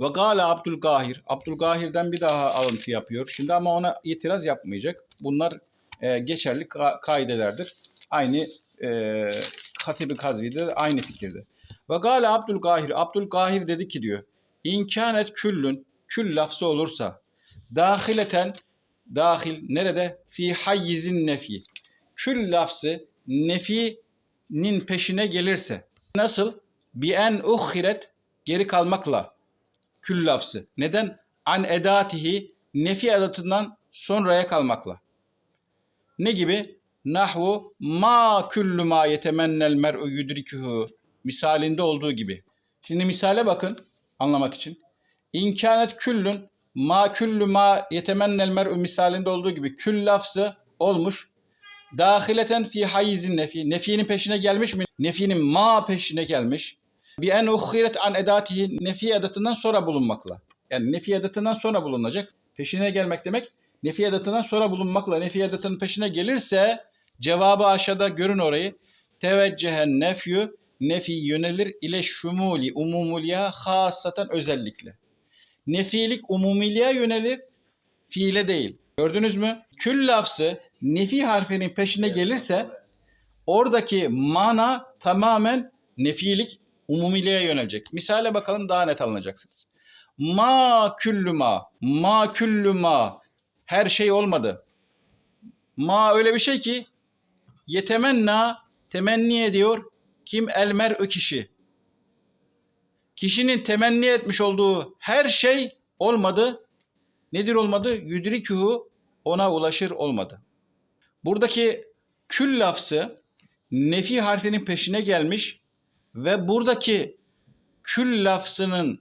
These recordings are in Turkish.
Ve gâle Abdülgahir. Abdülgahir'den bir daha alıntı yapıyor. Şimdi ama ona itiraz yapmayacak. Bunlar e, geçerli ka- kaidelerdir. Aynı e, Hatibi Kazvi'de aynı fikirde. Ve gâle Abdülgahir. Abdülgahir dedi ki diyor. İmkanet küllün. Kül lafzı olursa. Dahileten dahil nerede? Fi hayyizin nefi. Kül lafzı nefinin peşine gelirse. Nasıl? Bi en uhiret geri kalmakla. Kül lafzı. Neden? An edatihi nefi edatından sonraya kalmakla. Ne gibi? Nahvu ma küllü ma yetemennel mer'u yudrikuhu misalinde olduğu gibi. Şimdi misale bakın anlamak için. İmkanet küllün ma küllü ma yetemennel mer'u misalinde olduğu gibi kül lafzı olmuş. Dahileten fi hayizin nefi. Nefinin peşine gelmiş mi? Nefinin ma peşine gelmiş. Bi en uhiret an edatihi nefi edatından sonra bulunmakla. Yani nefi edatından sonra bulunacak. Peşine gelmek demek nefi edatından sonra bulunmakla nefi edatının peşine gelirse cevabı aşağıda görün orayı. Teveccehen nefyu nefi yönelir ile şumuli umumuliye hasaten özellikle. Nefilik umumiliğe yönelir fiile değil. Gördünüz mü? Kül lafzı nefi harfinin peşine gelirse oradaki mana tamamen nefilik umumiliğe yönelecek. Misale bakalım daha net anlayacaksınız. Ma küllü ma, ma küllü ma. Her şey olmadı. Ma öyle bir şey ki yetemenna temenni ediyor. Kim elmer o kişi. Kişinin temenni etmiş olduğu her şey olmadı. Nedir olmadı? Yudrikuhu ona ulaşır olmadı. Buradaki kül lafzı nefi harfinin peşine gelmiş ve buradaki kül lafzının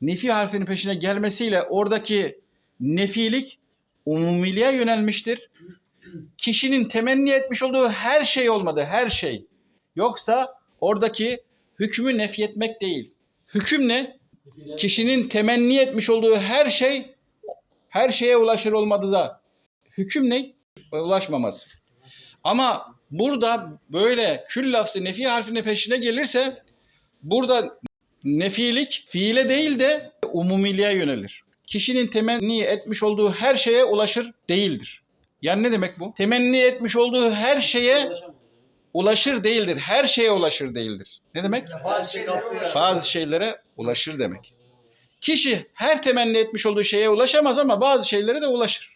nefi harfinin peşine gelmesiyle oradaki nefilik umumiliğe yönelmiştir. Kişinin temenni etmiş olduğu her şey olmadı, her şey. Yoksa oradaki hükmü nefyetmek değil. Hüküm ne? Kişinin temenni etmiş olduğu her şey her şeye ulaşır olmadı da. Hüküm ne? Ulaşmaması. Ama burada böyle kül lafzı nefi harfinin peşine gelirse burada nefilik fiile değil de umumiliğe yönelir. Kişinin temenni etmiş olduğu her şeye ulaşır değildir. Yani ne demek bu? Temenni etmiş olduğu her şeye ulaşır değildir. Her şeye ulaşır değildir. Ne demek? Bazı şeyler Bazı şeylere ulaşır demek. Kişi her temenni etmiş olduğu şeye ulaşamaz ama bazı şeylere de ulaşır.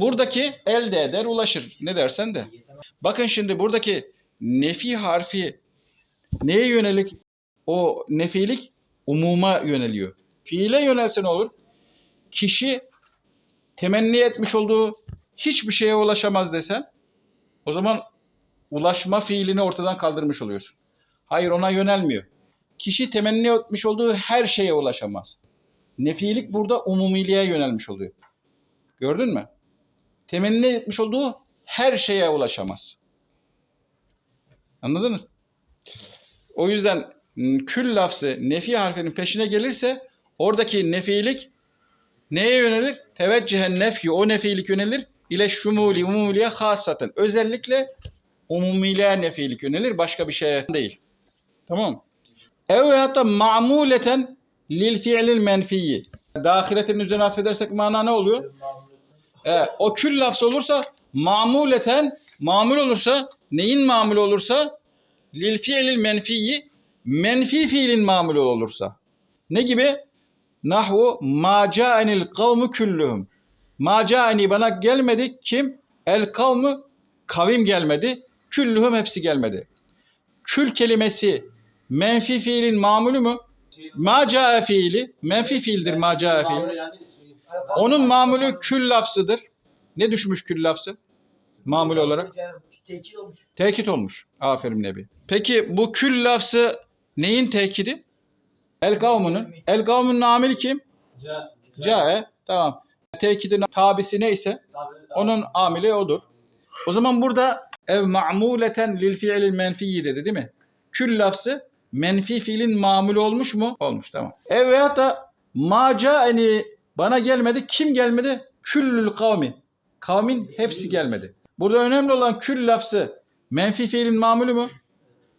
Buradaki elde eder, ulaşır. Ne dersen de. Bakın şimdi buradaki nefi harfi neye yönelik? O nefilik umuma yöneliyor. Fiile yönelse ne olur? Kişi temenni etmiş olduğu hiçbir şeye ulaşamaz desen o zaman ulaşma fiilini ortadan kaldırmış oluyorsun. Hayır ona yönelmiyor. Kişi temenni etmiş olduğu her şeye ulaşamaz. Nefilik burada umumiliğe yönelmiş oluyor. Gördün mü? Temenni etmiş olduğu her şeye ulaşamaz. Anladın mı? O yüzden kül lafzı nefi harfinin peşine gelirse oradaki nefilik neye yönelir? Teveccühen nefyu o nefilik yönelir ile şumuli umumiye hasaten. Özellikle umumiliğe nefilik yönelir başka bir şeye değil. Tamam Ev veyahut da ma'muleten lil fi'lil menfiyi. Dahiletin üzerine atfedersek mana ne oluyor? E, o kül lafzı olursa mamuleten mamul olursa neyin mamul olursa lil fiilil menfiyi menfi fiilin mamul olursa. Ne gibi? Nahvu ma ca'enil kavmu küllühüm. Ma ca'eni bana gelmedi. Kim? El kavmu kavim gelmedi. Küllühüm hepsi gelmedi. Kül kelimesi menfi fiilin mamulü mü? Ma ca'a fiili menfi fiildir ma ca'a fiili. Onun mamulü kül lafzıdır. Ne düşmüş kül lafzı? Mamul olarak. Tekil olmuş. Tekit olmuş. Aferin Nebi. Peki bu kül lafzı neyin tekidi? El kavmunun. El kavmunun amili kim? Cae. Tamam. Tekidin tabisi neyse onun amili odur. O zaman burada ev ma'muleten lil fiilil menfiyi dedi değil mi? Kül lafzı menfi fiilin mamulü olmuş mu? Olmuş tamam. Ev veyahut da ma caeni bana gelmedi. Kim gelmedi? Küllül kavmi. Kavmin hepsi gelmedi. Burada önemli olan kül lafzı menfi fiilin mamulü mü?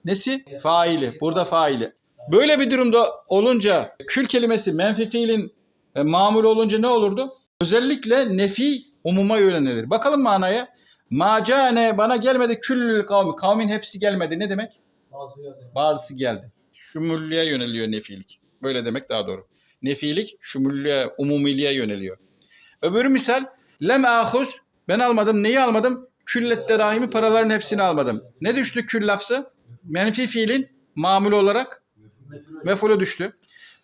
Nesi? Faili. Burada faili. Böyle bir durumda olunca kül kelimesi menfi fiilin e, mamul olunca ne olurdu? Özellikle nefi umuma yönelilir. Bakalım manaya. Macane bana gelmedi küllül kavmi. Kavmin hepsi gelmedi. Ne demek? Bazı yerde. Bazısı geldi. Şumullüğe yöneliyor nefilik. Böyle demek daha doğru. Nefilik şumullüğe, umumiliğe yöneliyor. Öbürü misal lem ahuz ben almadım. Neyi almadım? Küllette rahimi paraların hepsini almadım. Ne düştü kül lafzı? Menfi fiilin mamul olarak mefulü düştü.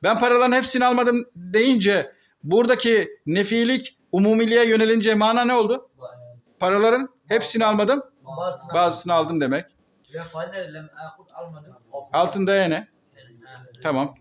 Ben paraların hepsini almadım deyince buradaki nefilik umumiliğe yönelince mana ne oldu? Paraların hepsini almadım, Bazı. bazısını aldım demek. Altında yine. Tamam.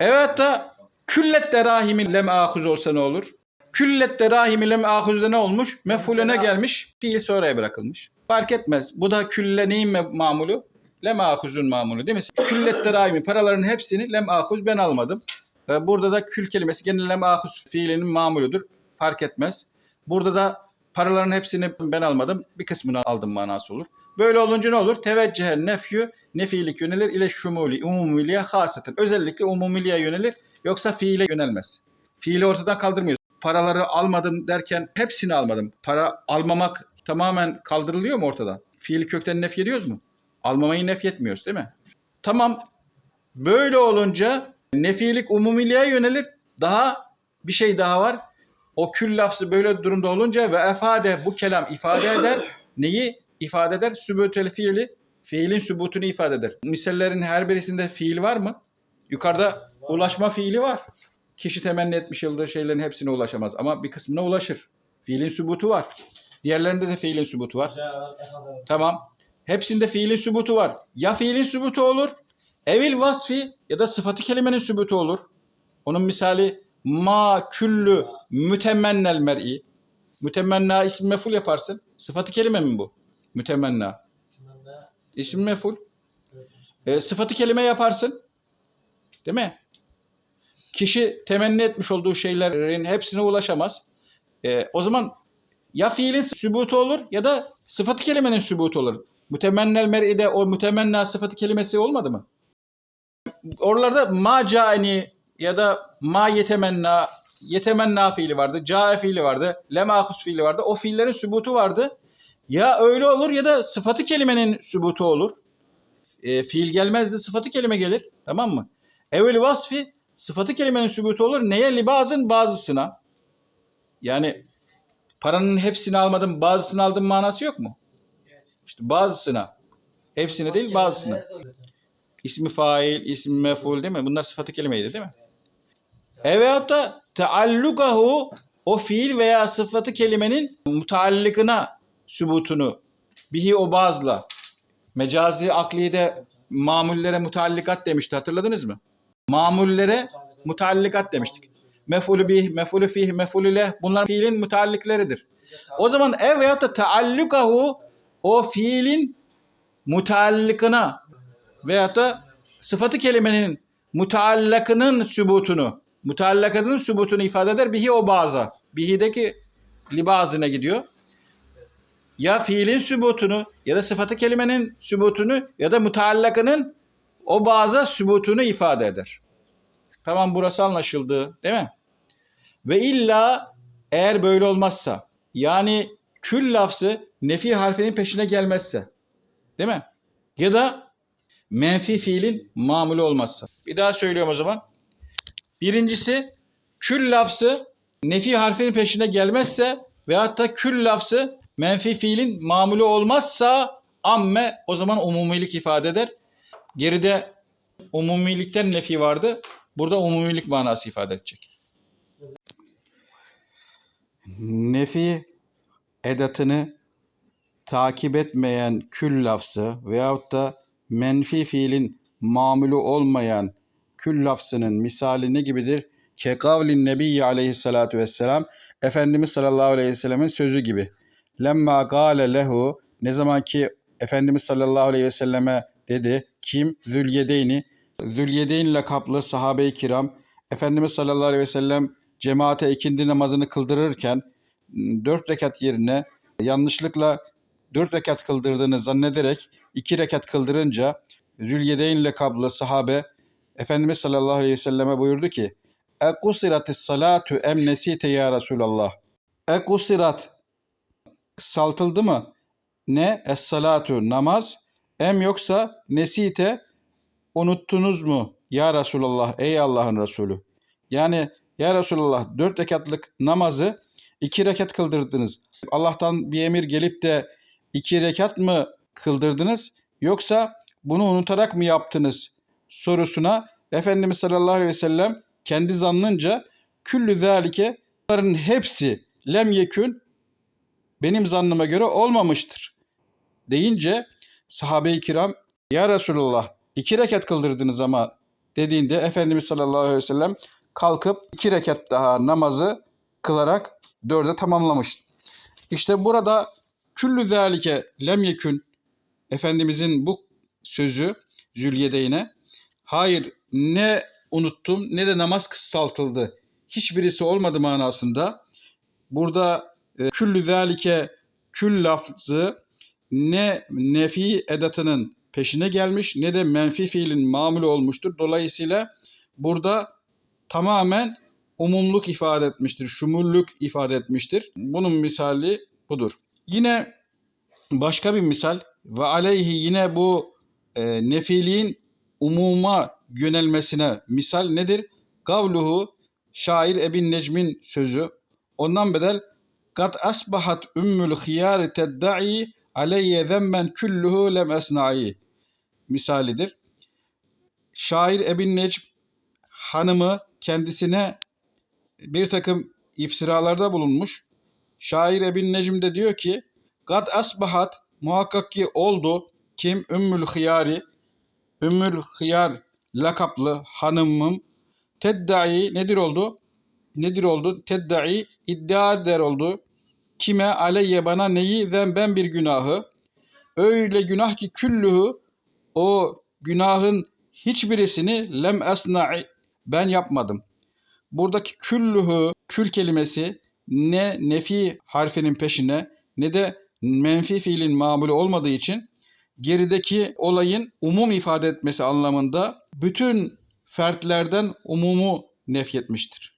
Evet da küllet derahimi lem ahuz olsa ne olur? Küllet derahimi lem ahuzda ne olmuş? Mef'ulüne gelmiş. Fiil sonraya bırakılmış. Fark etmez. Bu da külle neyin mamulü? Lem ahuzun mamulü değil mi? Küllet derahimi paraların hepsini lem ahuz ben almadım. Ee, Burada da kül kelimesi gene lem ahuz fiilinin mamulüdür. Fark etmez. Burada da paraların hepsini ben almadım. Bir kısmını aldım manası olur. Böyle olunca ne olur? Teveccühe nefyü nefilik yönelir ile şumuli umumiliğe haseten. Özellikle umumiliğe yönelir yoksa fiile yönelmez. Fiili ortadan kaldırmıyoruz. Paraları almadım derken hepsini almadım. Para almamak tamamen kaldırılıyor mu ortadan? Fiili kökten nef ediyoruz mu? Almamayı nef etmiyoruz değil mi? Tamam. Böyle olunca nefilik umumiliğe yönelir. Daha bir şey daha var. O kül lafzı böyle durumda olunca ve efade bu kelam ifade eder. Neyi ifade eder? Sübütel fiili fiilin sübutunu ifade eder. Misallerin her birisinde fiil var mı? Yukarıda ulaşma fiili var. Kişi temenni etmiş olduğu şeylerin hepsine ulaşamaz ama bir kısmına ulaşır. Fiilin sübutu var. Diğerlerinde de fiilin sübutu var. Tamam. Hepsinde fiilin sübutu var. Ya fiilin sübutu olur, evil vasfi ya da sıfatı kelimenin sübutu olur. Onun misali ma küllü mütemennel mer'i. Mütemenna isim meful yaparsın. Sıfatı kelime mi bu? Mütemenna. İsim meful. E, sıfatı kelime yaparsın. Değil mi? Kişi temenni etmiş olduğu şeylerin hepsine ulaşamaz. E, o zaman ya fiilin sübutu olur ya da sıfatı kelimenin sübutu olur. Mütemennel mer'ide o mütemenna sıfatı kelimesi olmadı mı? Oralarda ma cani ya da ma yetemenna yetemenna fiili vardı. Cae fiili vardı. Lemakus fiili vardı. O fiillerin sübutu vardı. Ya öyle olur ya da sıfatı kelimenin sübutu olur. E, fiil gelmez de sıfatı kelime gelir. Tamam mı? Evvel vasfi sıfatı kelimenin sübutu olur. Neye? Libazın bazısına. Yani paranın hepsini almadım bazısını aldım manası yok mu? İşte bazısına. Hepsine değil bazısına. İsmi fail, ismi meful değil mi? Bunlar sıfatı kelimeydi değil mi? Evet da teallukahu o fiil veya sıfatı kelimenin mutallıkına sübutunu bihi o bazla mecazi aklide mamullere mutallikat demişti hatırladınız mı? Mamullere mutallikat demiştik. Mef'ulü bih, mef'ulü fih, mef'ulü leh bunlar fiilin mutallikleridir. O zaman ev veyahut da teallukahu o fiilin mutallıkına veyahut da sıfatı kelimenin mutaallakının sübutunu, mutaallakının sübutunu ifade eder. Bihi o baza. Bihi'deki libazına gidiyor. Ya fiilin sübutunu ya da sıfatı kelimenin sübutunu ya da mutaallakının o baza sübutunu ifade eder. Tamam burası anlaşıldı değil mi? Ve illa eğer böyle olmazsa yani kül lafzı nefi harfinin peşine gelmezse değil mi? Ya da menfi fiilin mamülü olmazsa. Bir daha söylüyorum o zaman. Birincisi kül lafzı nefi harfinin peşine gelmezse veyahut da kül lafzı menfi fiilin mamülü olmazsa amme o zaman umumilik ifade eder. Geride umumilikten nefi vardı. Burada umumilik manası ifade edecek. Nefi edatını takip etmeyen kül lafzı veyahut da menfi fiilin mamülü olmayan kül lafzının misali ne gibidir? Kekavlin Nebiyyi aleyhissalatu vesselam Efendimiz sallallahu aleyhi ve sellemin sözü gibi. Lemma gâle lehu ne zaman ki Efendimiz sallallahu aleyhi ve selleme dedi kim? Zülyedeyni Zülyedeyn lakaplı sahabe-i kiram Efendimiz sallallahu aleyhi ve sellem cemaate ikindi namazını kıldırırken dört rekat yerine yanlışlıkla dört rekat kıldırdığını zannederek iki rekat kıldırınca Zülyedeyn lakablı sahabe Efendimiz sallallahu aleyhi ve selleme buyurdu ki Ekusiratis salatu em nesite ya Resulallah. Ekusirat kısaltıldı mı? Ne? Es salatu namaz em yoksa nesite unuttunuz mu? Ya Resulallah ey Allah'ın Resulü. Yani ya Resulallah dört rekatlık namazı iki rekat kıldırdınız. Allah'tan bir emir gelip de iki rekat mı kıldırdınız yoksa bunu unutarak mı yaptınız sorusuna Efendimiz sallallahu aleyhi ve sellem kendi zannınca küllü zâlike bunların hepsi lem yekün benim zannıma göre olmamıştır deyince sahabe-i kiram ya Resulallah iki rekat kıldırdınız ama dediğinde Efendimiz sallallahu aleyhi ve sellem kalkıp iki rekat daha namazı kılarak dörde tamamlamış. İşte burada küllü zâlike lem yekün Efendimizin bu sözü Zülyedeyn'e hayır ne unuttum ne de namaz kısaltıldı. Hiçbirisi olmadı manasında. Burada küllü zâlike kül lafzı ne nefi edatının peşine gelmiş ne de menfi fiilin mamülü olmuştur. Dolayısıyla burada tamamen umumluk ifade etmiştir, şumullük ifade etmiştir. Bunun misali budur. Yine başka bir misal ve aleyhi yine bu e, nefiliğin umuma yönelmesine misal nedir? Gavluhu şair Ebin Necm'in sözü. Ondan bedel Kat asbahat ümmül hiyar tedda'i aleyye zemmen külluhu lem esna'i misalidir. Şair Ebin Necm hanımı kendisine bir takım iftiralarda bulunmuş. Şair Ebin Necm de diyor ki Kad asbahat muhakkak ki oldu kim Ümmül Hıyari Ümmül Hıyar lakaplı hanımım teddai nedir oldu? Nedir oldu? Teddai iddia eder oldu. Kime aleyye bana neyi ben bir günahı. Öyle günah ki küllühü o günahın hiçbirisini lem esna'i ben yapmadım. Buradaki küllühü kül kelimesi ne nefi harfinin peşine ne de menfi fiilin mamulü olmadığı için gerideki olayın umum ifade etmesi anlamında bütün fertlerden umumu nefyetmiştir.